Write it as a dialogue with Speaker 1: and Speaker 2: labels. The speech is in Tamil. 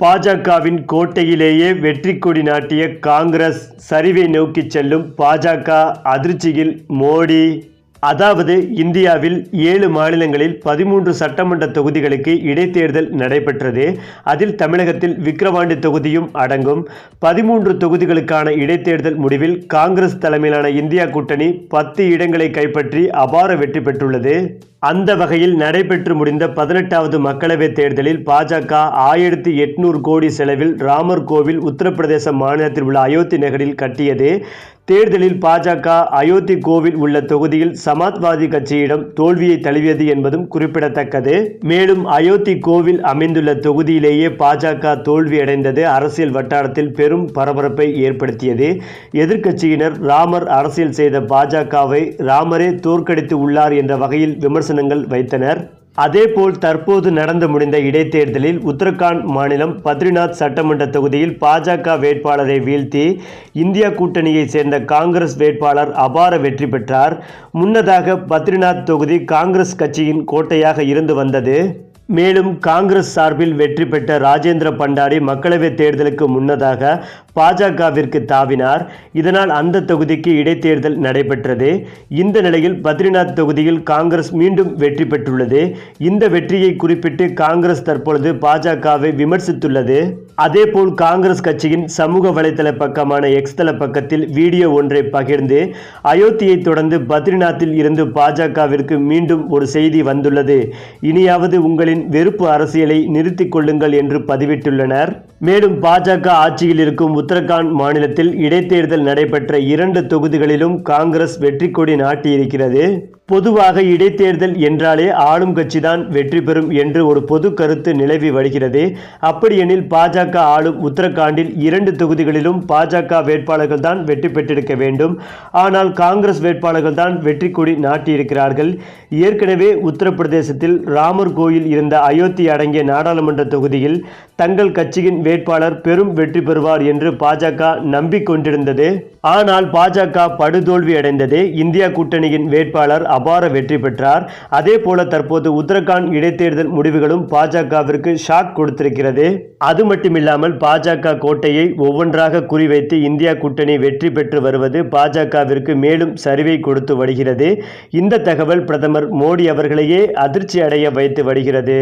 Speaker 1: பாஜகவின் கோட்டையிலேயே வெற்றி கொடி நாட்டிய காங்கிரஸ் சரிவை நோக்கி செல்லும் பாஜக அதிர்ச்சியில் மோடி. அதாவது இந்தியாவில் ஏழு மாநிலங்களில் பதிமூன்று சட்டமன்ற தொகுதிகளுக்கு இடைத்தேர்தல் நடைபெற்றது. அதில் தமிழகத்தில் விக்கிரவாண்டி தொகுதியும் அடங்கும். பதிமூன்று தொகுதிகளுக்கான இடைத்தேர்தல் முடிவில் காங்கிரஸ் தலைமையிலான இந்தியா கூட்டணி பத்து இடங்களை கைப்பற்றி அபார வெற்றி பெற்றுள்ளது. அந்த வகையில் நடைபெற்று முடிந்த பதினெட்டாவது மக்களவைத் தேர்தலில் பாஜக ஆயிரத்தி எட்நூறு கோடி செலவில் ராமர் கோவில் உத்தரப்பிரதேச மாநிலத்தில் உள்ள அயோத்தி நகரில் கட்டியது. தேர்தலில் பாஜக அயோத்தி கோவில் உள்ள தொகுதியில் சமாஜ்வாதி கட்சியிடம் தோல்வியை தழுவியது என்பதும் குறிப்பிடத்தக்கது. மேலும் அயோத்தி கோவில் அமைந்துள்ள தொகுதியிலேயே பாஜக தோல்வியடைந்தது அரசியல் வட்டாரத்தில் பெரும் பரபரப்பை ஏற்படுத்தியது. எதிர்க்கட்சியினர் ராமர் அரசியல் செய்த பாஜகவை ராமரே தோற்கடித்து உள்ளார் என்ற வகையில் விமர்சனங்கள் வைத்தனர். அதேபோல் தற்போது நடந்து முடிந்த இடைத்தேர்தலில் உத்தரகாண்ட் மாநிலம் பத்ரிநாத் சட்டமன்ற தொகுதியில் பாஜக வேட்பாளரை வீழ்த்தி இந்தியா கூட்டணியைச் சேர்ந்த காங்கிரஸ் வேட்பாளர் அபார வெற்றி பெற்றார். முன்னதாக பத்ரிநாத் தொகுதி காங்கிரஸ் கட்சியின் கோட்டையாக இருந்து வந்தது. மேலும் காங்கிரஸ் சார்பில் வெற்றி பெற்ற ராஜேந்திர பண்டாரி மக்களவைத் தேர்தலுக்கு முன்னதாக பாஜகவிற்கு தாவினார். இதனால் அந்த தொகுதிக்கு இடைத்தேர்தல் நடைபெற்றது. இந்த நிலையில் பத்ரிநாத் தொகுதியில் காங்கிரஸ் மீண்டும் வெற்றி பெற்றுள்ளது. இந்த வெற்றியை குறிப்பிட்டு காங்கிரஸ் தற்பொழுது பாஜகவை விமர்சித்துள்ளது. அதேபோல் காங்கிரஸ் கட்சியின் சமூக வலைதள பக்கமான எக்ஸ் தள பக்கத்தில் வீடியோ ஒன்றை பகிர்ந்து அயோத்தியை தொடர்ந்து பத்ரிநாத்தில் இருந்து பாஜகவிற்கு மீண்டும் ஒரு செய்தி வந்துள்ளது. இனியாவது உங்களின் வெறுப்பு அரசியலை நிறுத்திக் கொள்ளுங்கள் என்று பதிவிட்டுள்ளனர். மேலும் பாஜக ஆட்சியில் இருக்கும் உத்தரகாண்ட் மாநிலத்தில் இடைத்தேர்தல் நடைபெற்ற இரண்டு தொகுதிகளிலும் காங்கிரஸ் வெற்றி கொடி நாட்டியிருக்கிறது. பொதுவாக இடைத்தேர்தல் என்றாலே ஆளும் கட்சிதான் வெற்றி பெறும் என்று ஒரு பொது கருத்து நிலவி வருகிறது. அப்படியெனில் பாஜக ஆளும் உத்தரகாண்டில் இரண்டு தொகுதிகளிலும் பாஜக வேட்பாளர்கள் தான் வெற்றி பெற்றிருக்க வேண்டும். ஆனால் காங்கிரஸ் வேட்பாளர்கள் தான் வெற்றி கொடி நாட்டியிருக்கிறார்கள். ஏற்கனவே உத்தரப்பிரதேசத்தில் ராமர் கோயில் இருந்த அயோத்தி அடங்கிய நாடாளுமன்ற தொகுதியில் தங்கள் கட்சியின் வேட்பாளர் பெரும் வெற்றி பெறுவார் என்று பாஜக நம்பிக்கொண்டிருந்தது. ஆனால் பாஜக படுதோல்வி அடைந்தது இந்தியா கூட்டணியின் வேட்பாளர் அபார வெற்றி பெற்றார். அதே போல தற்போது உத்தரகாண்ட் இடைத்தேர்தல் முடிவுகளும் பாஜகவிற்கு ஷாக் கொடுத்திருக்கிறது. அது மட்டுமில்லாமல் பாஜக கோட்டையை ஒவ்வொன்றாக குறிவைத்து இந்தியா கூட்டணி வெற்றி பெற்று வருவது பாஜகவிற்கு மேலும் சரிவை கொடுத்து வருகிறது. இந்த தகவல் பிரதமர் மோடி அவர்களையே அதிர்ச்சி அடைய வைத்து வருகிறது.